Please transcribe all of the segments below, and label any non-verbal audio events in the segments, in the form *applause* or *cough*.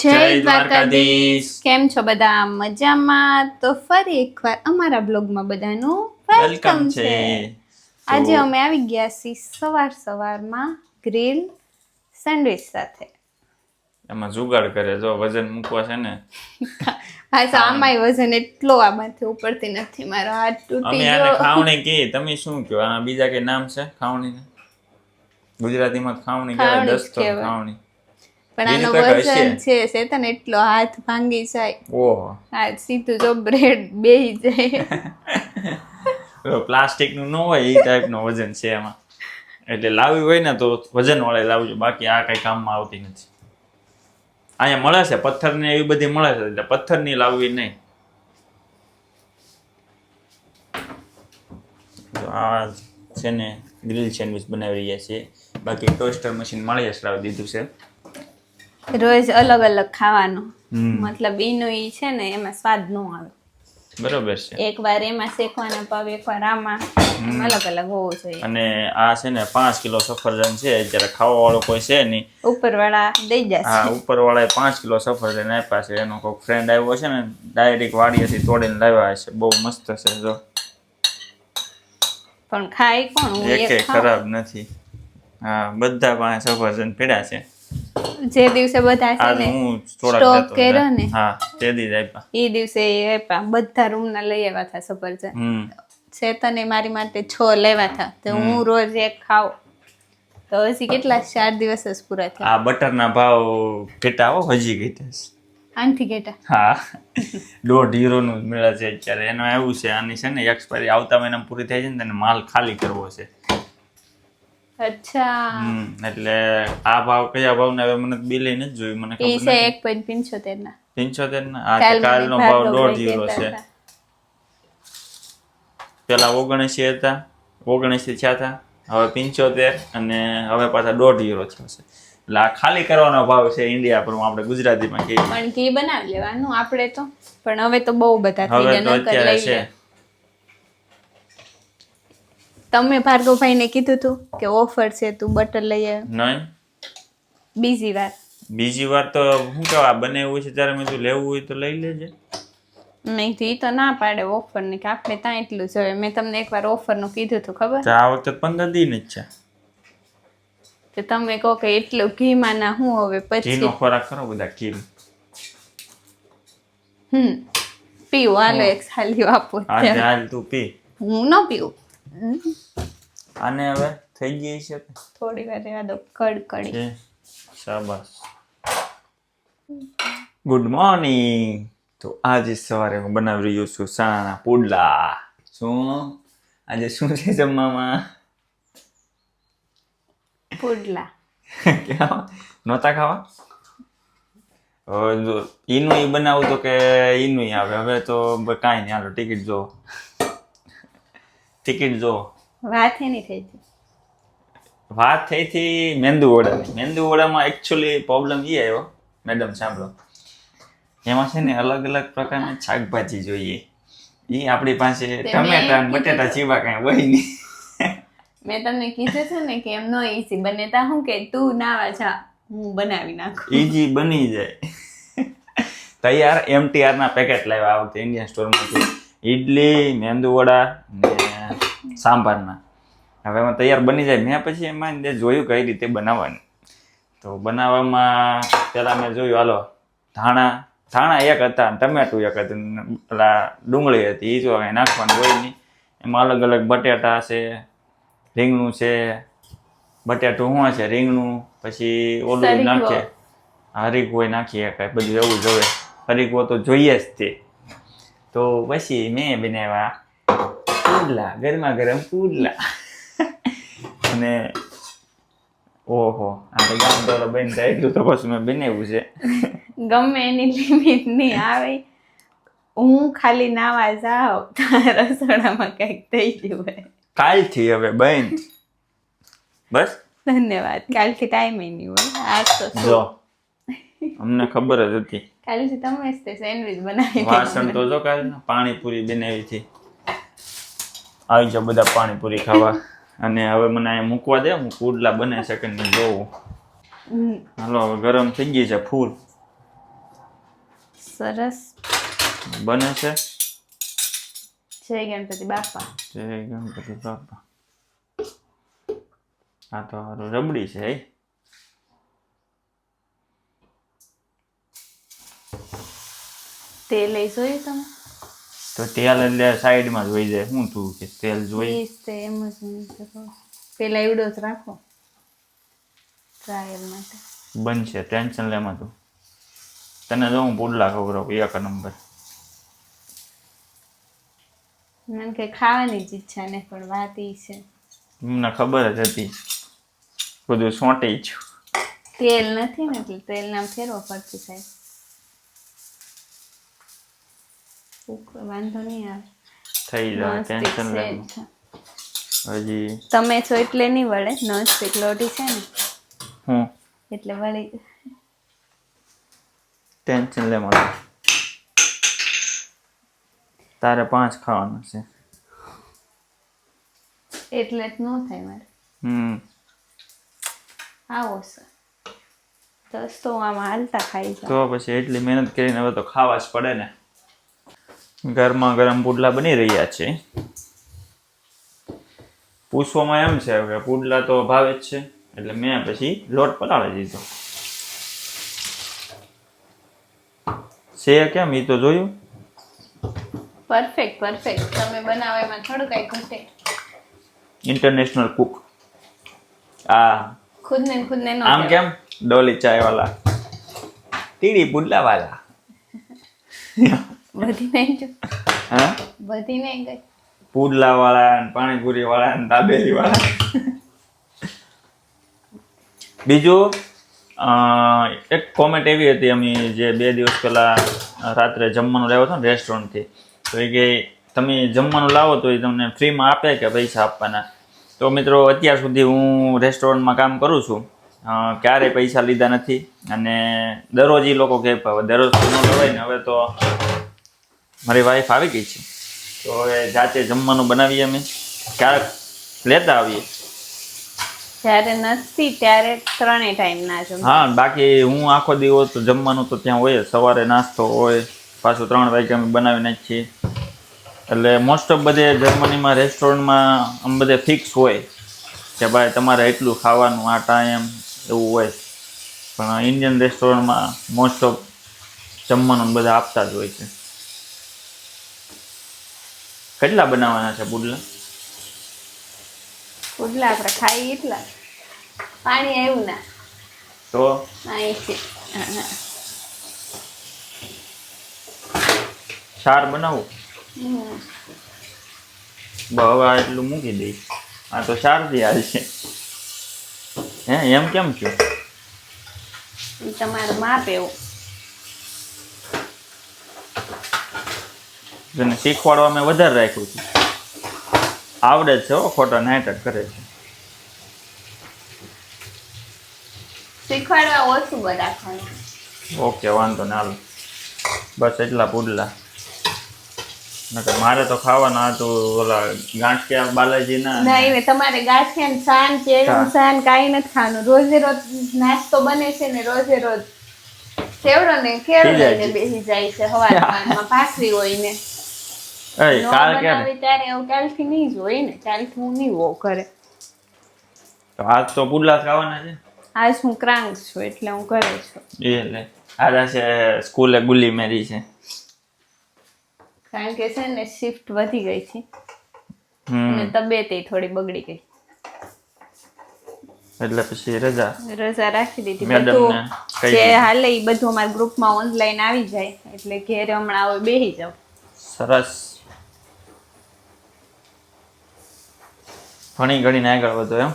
જય દ્વારકાધીશ. કેમ છો બધા? મજામાં? તો ફરી એકવાર અમારા બ્લોગમાં બધાનું વેલકમ છે. આજે અમે આવી ગયા છીએ સવાર સવારમાં ગ્રીલ સેન્ડવિચ સાથે. એમાં જુગાડ કરે જો વજન મૂકવા છે ને. *laughs* પાછા આમાંય વજન એટલો આમાંથી ઉપરથી નથી. મારો હાથ તૂટી ગયો. ખાવણી *laughs* કે તમે શું કહો આ બીજા કઈ નામ છે ખાવણી ગુજરાતીમાં ખાવણી કહેવાય દસ્તો ખાવણી. પણ આનો વજન છે શેતન એટલો હાથ ભાંગી જાય. ઓહો. હા સીધું જો બ્રેડ બેહી જાય. *laughs* પ્લાસ્ટિકનું ન હોય એ ટાઈપનું વજન છે એમાં. એટલે લાવી હોય ને તો વજન વાળે લાવજો બાકી આ કઈ કામમાં આવતી નથી. અહીંયા મળે છે પથ્થર ને એવી બધી મળે છે એટલે પથ્થરની લાવવી નહીં. તો આ છે ને ગ્રીલ સેન્ડવિચ બનાવી રહ્યા છીએ બાકી ટોસ્ટર મશીન મળી જશે લાવી દીધું છે. રોજ અલગ અલગ ખાવાનું. મતલબ એનું ઈ છે ને એમાં સ્વાદ નો આવે. બરોબર છે. એકવાર એમાં શેકવાના પાવ એકવાર આમાં. અલગ અલગ હોવું જોઈએ. અને આ છે ને પાંચ કિલો સફરજન છે અત્યારે ખાવા વાળો કોઈ છે નહીં. ઉપરવાળા દઈ હા જશે ઉપરવાળાએ પાંચ કિલો સફરજન આપ્યા છે. એનો કોઈક ફ્રેન્ડ આવ્યો છે ને ડાયરેક્ટ વાડીએથી તોડીને લાવ્યા છે. બહુ મસ્ત છે જો. પણ ખાય કોણ? એક ખરાબ નથી. હા બધા પાસે સફરજન પીડા છે. જે દિવસે બધા છે ને સ્ટોક કર્યો ને. હા તે દિવસે આપ્યા એ દિવસે એ આપ્યા બધા રૂમના લઈ આવ્યા હતા સફરજન ચેતને મારી માટે છ લેવા હતા. તો હું રોજ એક ખાવ. તો હજી કેટલા? ચાર દિવસ જ પૂરા થયા. આ બટરના ભાવ ઘટા હો હજી ઘટ્યા આનથી ઘેટા? હા. દોઢ યુરોનું જ મળે છે અત્યારે. એનું એવું છે આની છે ને એક્સપાયરી આવતા મહિનામાં પૂરી થાય છે ને તેને માલ ખાલી કરવો છે. અચ્છા. એટલે આ ભાવ કયા ભાવના હવે મને બિલે નથી જોયું મને ખબર નથી. એક પોઈન્ટ પિંચોતેર ના પિંચોતેર ના આ કાલ નો ભાવ દોઢ યુરો છે. પેલા ઓગણસી હતા ઓગણસી થયા હતા હવે પિંચોતેર અને હવે પાછા દોઢ યુરો થયો છે. એટલે આ ખાલી કરવાનો ભાવ છે ઇન્ડિયા પર આપણે ગુજરાતીમાં કહીએ. પણ ઘી બનાવી લેવાનું આપણે તો. પણ હવે તો બહુ બધા થઈ ગયા નકર લઈ તમે ભાર્ગવભાઈને કીધું તું કે ઓફર છે તું બટર લઈ આવ. નહીં. બીજી વાર. બીજી વાર તો શું કહેવાય બને એવું છે ત્યારે મેં તું લેવું હોય તો લઈ લેજે. નહીં તો એ તો ના પાડે ઓફરની કે આપણે ત્યાં એટલું જોઈએ મેં તમને એકવાર ઓફરનું કીધું હતું ખબર? આ વખતે પંદર દિન જ છે. તો તમે કહો કે એટલું ઘીમાં ના હું હવે પછી? ઘીનો ખોરાક કરો બધા ઘી. હમ પીવું. હાલો એક સાલી આપો હાલ તું પી. હું ન પીવું. આને હવે થઈ ગઈ છે? થોડી વાર રહેવા દો કડકડી. શાબાશ. ગુડ મોર્નિંગ તો આજે સવારે હું બનાવી રહ્યો છું સાણાના પુડલા. શું? આજે શું છે જમવામાં? પુડલા. નહોતા ખાવા? એનું ઈ બનાવું તો કે એનું આવે. હવે તો કાંઈ નહીં હાલો ટિકિટ જો. ટિકિટ જો. વાત એની થઈ હતી. વાત થઈ હતી મેંદુવડાની મેંદુવડામાં એકચ્યુઅલી પ્રોબ્લેમ એ આવ્યો મેડમ સાંભળો. એમાં છે ને અલગ અલગ પ્રકારના શાકભાજી જોઈએ. એ આપણી પાસે ટમેટા બટેટા જેવા કાંઈ હોય નહીં. મેં તમને કીધું છે ને કે એમ નો ઈઝી બને. તા હું કે તું નાવા જા હું બનાવી નાખું. ઈજી બની જાય. તૈયાર એમટીઆર ના પેકેટ લાવ્યા આ વખતે ઇન્ડિયન સ્ટોરમાંથી ઈડલી મેંદુવડા ને સાંભારના. હવે એમાં તૈયાર બની જાય. મેં પછી એમાં જોયું કઈ રીતે બનાવવાની. તો બનાવવામાં પહેલાં મેં જોયું હાલો ધાણા ધાણા એક હતા ટમેટું એક હતું. પેલા ડુંગળી હતી એ જો નાખવાનું હોય નહીં. એમાં અલગ અલગ બટેટા છે રીંગણું છે બટેટું શું છે રીંગણું પછી ઓલું સરીગવો. નાખે. હરીગવો નાખીએ કાંઈ બધું એવું જોવે હરીગવો તો જોઈએ જ તે. તો પછી મેં બનાવ્યા પુડલા ગરમા ગરમ પુડલા અને ઓહો આ તો ગામ તો બની થાય એટલું તો પછી મેં બનાવ્યું છે ગમે એની લિમિટ નહીં આવે હું ખાલી નાવા જાઉં રસોડામાં કંઈક થઈ ગયું હોય કાલથી હવે બંધ બસ ધન્યવાદ કાલથી ટાઈમ નહીં હોય આજ તો જો અમને ખબર જ હતી કાલથી તમે જ તે સેન્ડવિચ બનાવી વાસણ તો જો કાલ પાણીપુરી બનાવી હતી આવી જાઓ બધા પાણીપુરી ખાવા. અને હવે મને અહીંયા મૂકવા દે હું પુડલા બને સેકન્ડ ને જોઉં. હાલો હવે ગરમ થઈ ગઈ છે ફૂલ. સરસ. બને છે. જય ગણપતિ બાપા. જય ગણપતિ બાપા. આ તો હારું રબડી છે હે? તેલ લઈ જોયું તમે? તો તેલ એટલે સાઈડમાં જ વહી જાય. શું તું કે તેલ જોઈ પ્લીઝ એમ જ તો. પેલા એવડો જ રાખો. ટ્રાયલ માટે. બનશે. ટેન્શન લેમાં તું. તને જો હું પુડલા ખવડાવું એક નંબર. મને કઈ ખાવાની જ ઈચ્છા નહીં પણ વાત ઈ છે. મને ખબર જ હતી. બધું સોંટી છું તેલ નથી ને એટલે તેલ નામ ફેરવો પડશે સાહેબ. વાંધો નહીં આવે. થઈ જાય ટેન્શન હજી તમે છો એટલે નહીં વળે નોનસ્ટિક લોટી છે ને? હું? એટલે વળી ટેન્શન લેમાં તારે પાંચ ખાવાનું છે. એટલે જ ન થાય મારે. હમ. આવો સર. દસ તો આમ હાલતા ખાઈ તો પછી એટલી મહેનત કરીને હવે તો ખાવા જ પડે ને. ગરમા ગરમ પુડલા બની રહ્યા છે. પૂછવામાં એમ છે કે પુડલા તો ભાવે જ છે એટલે મેં પછી લોટ પલાળી દીધો. છે કેમ? એ તો જોયું. પરફેક્ટ પરફેક્ટ તમે બનાવો એમાં થોડું કઈ ઘટે. ઇન્ટરનેશનલ કુક આ ખુદ ખુદને ખુદ નો આમ કેમ? ડોલી ચાય વાલા તીડી પુડલા વાલા બધી નહીં જો. હા? બધી નહીં ગઈ પુડલા વાળા ને પાણીપુરી વાળા ને દાબેલી વાળા બીજું એક કોમેન્ટ એવી હતી અમે જે બે દિવસ પહેલા રાત્રે જમવાનું લાવ્યો હતો ને રેસ્ટોરન્ટથી તો એ કે તમે જમવાનું લાવો તો એ તમને ફ્રીમાં આપે કે પૈસા આપવાના. તો મિત્રો અત્યાર સુધી હું રેસ્ટોરન્ટમાં કામ કરું છું. ક્યારેય પૈસા લીધા નથી. અને દરરોજ એ લોકો કહે દરરોજ ન લેવાય ને હવે તો મારી વાઈફ આવી ગઈ છે. તો એ જાતે જમવાનું બનાવીએ અમે. ક્યારેક લેતા આવીએ. જ્યારે નથી ત્યારે ત્રણેય ટાઈમ ના જમ હા બાકી હું આખો દિવસ તો જમવાનું તો ત્યાં હોય સવારે નાસ્તો હોય પાછું ત્રણ વાગે અમે બનાવી નાખીએ. એટલે મોસ્ટ ઓફ બધે જર્મનીમાં રેસ્ટોરન્ટમાં આમ બધે ફિક્સ હોય કે ભાઈ તમારે એટલું ખાવાનું આ ટાઈમ એવું હોય. પણ ઇન્ડિયન રેસ્ટોરન્ટમાં મોસ્ટ ઓફ જમવાનું બધા આપતા જ હોય છે. કેટલા બનાવવાના છે પુડલા? પુડલા આપણે ખાઈ એટલા. પાણી આવ્યું ના. તો. ચાર બનાવું? હમ. બ- હવે આ એટલું મૂકી દઈશ. આ તો ચારથી હાલ છે. હે એમ કેમ છો? તમારું માપ એવું. તને શીખવાડવા મેં વધારે રાખ્યું છે. આવડે છે હો ખોટા નાટક કરે છે. શીખવાડવા ઓછું બનાવવાનું ઓકે વાંધો ને હાલો. બસ એટલા પુડલા. નકર મારે તો ખાવાના હતું ઓલા ગાંઠિયા બાલાજીના ના નહીં તમારે ગાંઠિયા ને સાન કેળું હા. સાન કાંઈ નથી ખાવાનું. રોજે રોજ નાસ્તો બને છે ને રોજે રોજ. સેવડો ને કેળો લઈને બેસી જાય છે હવાર હવારમાં. *laughs* ભાખરી હોય ને. એય, કાલ ક્યારે? ત્યારે એવું કાલથી નહીં જ ને કાલથી હું નહીં હોઉં ઘરે તો આજ તો પુડલા ખાવાના છે? આજ હું ક્રાંક છું એટલે હું ઘરે છું. એટલે આજ છે સ્કૂલે ગુલ્લી મેરી છે. કારણ કે છે ને શિફ્ટ વધી ગઈ છે. અને તબિયત થોડી બગડી ગઈ. એટલે પછી રજા. રજા રાખી દીધી. બધું જે હાલે એ બધું અમારા ગ્રુપમાં ઓનલાઈન આવી જાય એટલે ઘેર હમણાં હવે બેસી જાવ સરસ. ઘણી ઘણી આગળ વધો એમ.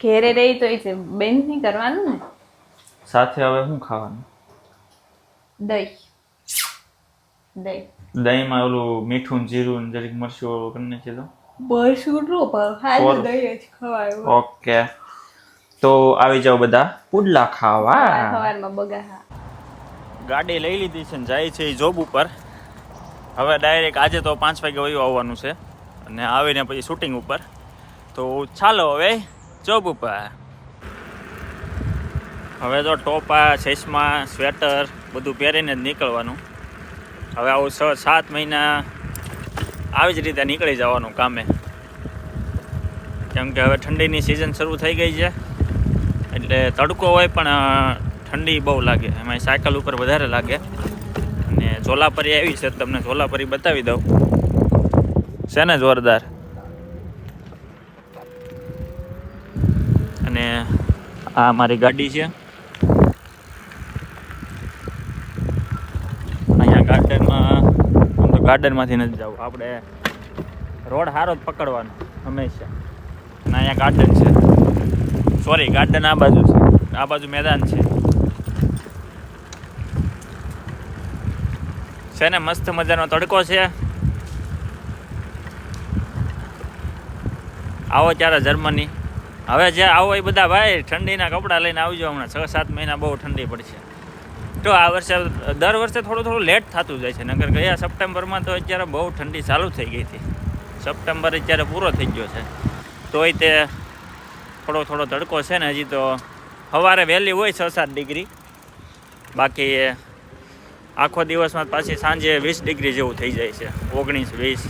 ઘેરે રહી તો એ છે બેન નહીં કરવાનું ને? સાથે હવે શું ખાવાનું? દહીં. દહીં. દહીંમાં ઓલું મીઠું જીરું ને જરીક મરચું ઓલું કરીને છે તો મરચું નો પણ હાલ દહીં જ ખવાયું ઓકે. તો આવી જાઓ બધા. પુડલા ખાવા. સવારમાં બગા હા. ગાડી લઈ લીધી છે ને જાય છે એ જોબ ઉપર. હવે ડાયરેક્ટ આજે તો પાંચ વાગે વયું આવવાનું છે. અને આવીને પછી શૂટિંગ ઉપર. તો ચાલો હવે જોબ ઉપર. હવે તો ટોપા ચશ્મા સ્વેટર બધું પહેરીને જ નીકળવાનું. હવે આવું છ, સાત મહિના આવી જ રીતે નીકળી જવાનું કામે. કેમ કે હવે ઠંડીની સિઝન શરૂ થઈ ગઈ છે. એટલે તડકો હોય પણ ઠંડી બહુ લાગે. એમાં સાયકલ ઉપર વધારે લાગે. અને ઝોલાપરી આવી છે તમને ઝોલાપરી બતાવી દઉં. છે ને જોરદાર? અને આ મારી ગાડી છે. અહીંયા ગાર્ડનમાં હું તો ગાર્ડનમાંથી નથી જવું. આપણે રોડ સારો જ પકડવાનો, હંમેશા. અને અહીંયા ગાર્ડન છે. સોરી ગાર્ડન આ બાજુ છે. આ બાજુ મેદાન છે. છે ને મસ્ત મજાનો તડકો છે. આવો ત્યારે જર્મની. હવે જે આવો એ બધા ભાઈ, ઠંડીના કપડાં લઈને આવજો હમણાં. છ, સાત મહિના બહુ ઠંડી પડશે. તો આ વર્ષે, દર વર્ષે થોડું થોડું લેટ થતું જાય છે. નગર ગયા સપ્ટેમ્બરમાં તો અત્યારે બહુ ઠંડી ચાલુ થઈ ગઈ હતી. સપ્ટેમ્બર અત્યારે પૂરો થઈ ગયો છે. તોય તે થોડો થોડો તડકો છે ને, હજી તો સવારે વહેલી હોય છ, સાત ડિગ્રી. બાકી આખો દિવસમાં પાછી સાંજે વીસ ડિગ્રી જેવું થઈ જાય છે. ઓગણીસ, વીસ.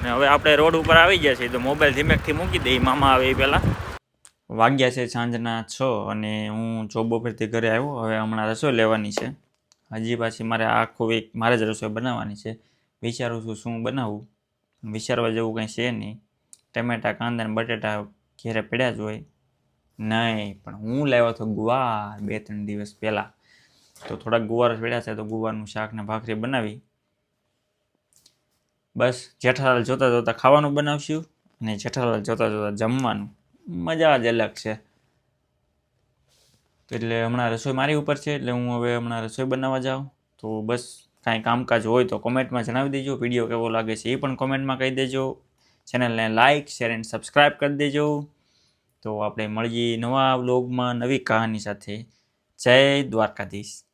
અને હવે આપણે રોડ ઉપર આવી ગયા છીએ, તો મોબાઈલ ધીમેકથી મૂકી દઈએ મામા આવે એ પહેલાં. વાગ્યા છે સાંજના છ અને હું જોબ ઉપરથી ઘરે આવ્યો, હવે હમણાં રસોઈ લેવાની છે. હજી પાછી મારે આખો વીક મારે જ રસોઈ બનાવવાની છે. વિચારું છું શું બનાવું? વિચારવા જેવું કંઈ છે નહીં. ટમેટા, કાંદા ને બટેટા ઘેરે પડ્યા જ હોય. નહીં, પણ હું લાવ્યો હતો ગુવાર બે ત્રણ દિવસ પહેલાં. તો થોડાક ગુવાર પડ્યા છે, તો ગુવારનું શાક ને ભાખરી બનાવી. બસ જેઠાલાલ જોતા જોતા ખાવાનું બનાવશું અને જેઠાલાલ જોતા જોતા જમવાનું. મજા જ અલગ છે. એટલે હમણાં રસોઈ મારી ઉપર છે, એટલે હું હવે હમણાં રસોઈ બનાવવા જાઉં. તો બસ કાંઈ કામકાજ હોય તો કોમેન્ટમાં જણાવી દેજો, વીડિયો કેવો લાગે છે એ પણ કોમેન્ટમાં કહી દેજો. ચેનલને લાઇક શેર એન્ડ સબસ્ક્રાઈબ કરી દેજો. તો આપણે મળીએ નવા વ્લોગમાં નવી કહાની સાથે. જય દ્વારકાધીશ.